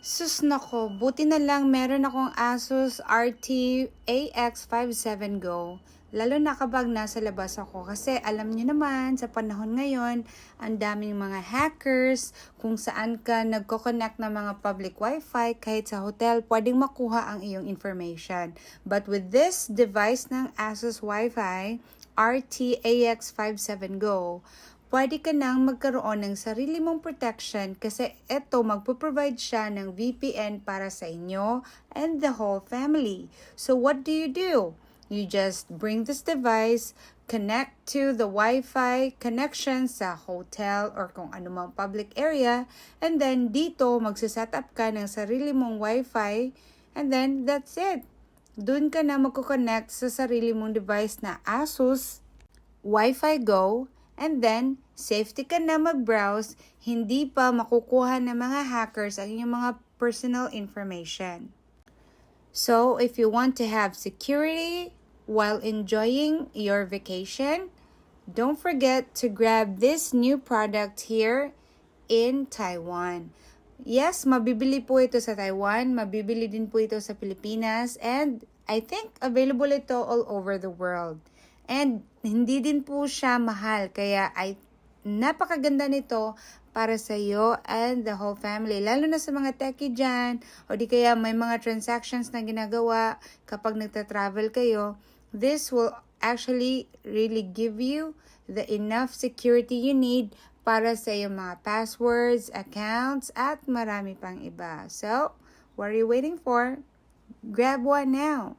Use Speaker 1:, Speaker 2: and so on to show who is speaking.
Speaker 1: Sus nako, buti na lang meron akong Asus RT AX57 Go. Lalo na kapag nasa labas ako kasi alam niyo naman sa panahon ngayon, ang daming mga hackers, kung saan ka nagko-connect ng mga public wifi kahit sa hotel, pwedeng makuha ang iyong information. But with this device ng Asus Wi-Fi, RT AX57 Go, pwede ka nang magkaroon ng sarili mong protection kasi ito magpo-provide siya ng VPN para sa inyo and the whole family. So what do you do? You just bring this device, connect to the Wi-Fi connection sa hotel or kung anumang public area, and then dito magsiset up ka ng sarili mong Wi-Fi, and then that's it. Doon ka na magko-connect sa sarili mong device na Asus Wi-Fi Go, and then safety ka na mag-browse, hindi pa makukuha ng mga hackers ang inyong mga personal information. So, if you want to have security while enjoying your vacation, don't forget to grab this new product here in Taiwan. Yes, mabibili po ito sa Taiwan, mabibili din po ito sa Pilipinas, and I think available ito all over the world. And hindi din po siya mahal, kaya ay napakaganda nito para sa iyo and the whole family. Lalo na sa mga techie dyan, o di kaya may mga transactions na ginagawa kapag nagta-travel kayo. This will actually really give you the enough security you need para sa iyong mga passwords, accounts, at marami pang iba. So, what are you waiting for? Grab one now!